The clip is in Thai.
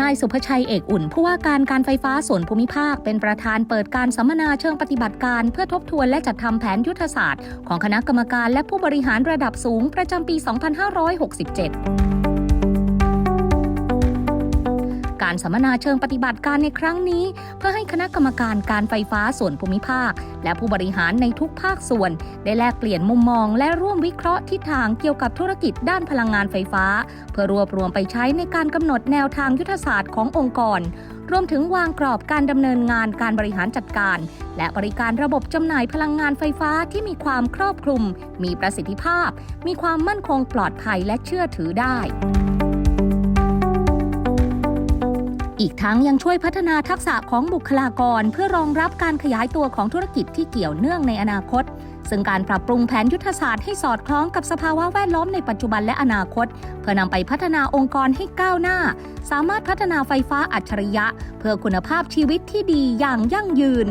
นายสุภชัยเอกอุ่น ผู้ว่าการการไฟฟ้าส่วนภูมิภาค เป็นประธานเปิดการสัมมนาเชิงปฏิบัติการ เพื่อทบทวนและจัดทำแผนยุทธศาสตร์ ของคณะกรรมการและผู้บริหารระดับสูงประจำปี 2567 การสัมมนาเชิงปฏิบัติการในครั้งนี้ เพื่อให้คณะกรรมการการไฟฟ้าส่วนภูมิภาค และผู้บริหารในทุกภาคส่วน ได้แลกเปลี่ยนมุมมอง และร่วมวิเคราะห์ทิศทางเกี่ยวกับธุรกิจด้านพลังงานไฟฟ้า เพื่อรวบรวมไปใช้ในการกำหนดแนวทางยุทธศาสตร์ขององค์กรรวมถึงวางกรอบการดำเนินงานการบริหารจัดการ และบริการระบบจำหน่ายพลังงานไฟฟ้าที่มีความครอบคลุม มีประสิทธิภาพ มีความมั่นคงปลอดภัยและเชื่อถือได้ อีกทั้งยังช่วยพัฒนาทักษะของบุคลากร เพื่อรองรับการขยายตัวของธุรกิจที่เกี่ยวเนื่องในอนาคต ซึ่งการปรับปรุงแผนยุทธศาสตร์ให้สอดคล้องกับสภาวะแวดล้อมในปัจจุบันและอนาคต เพื่อนำไปพัฒนาองค์กรให้ก้าวหน้า สามารถพัฒนาไฟฟ้าอัจฉริยะ เพื่อคุณภาพชีวิตที่ดีอย่างยั่งยืน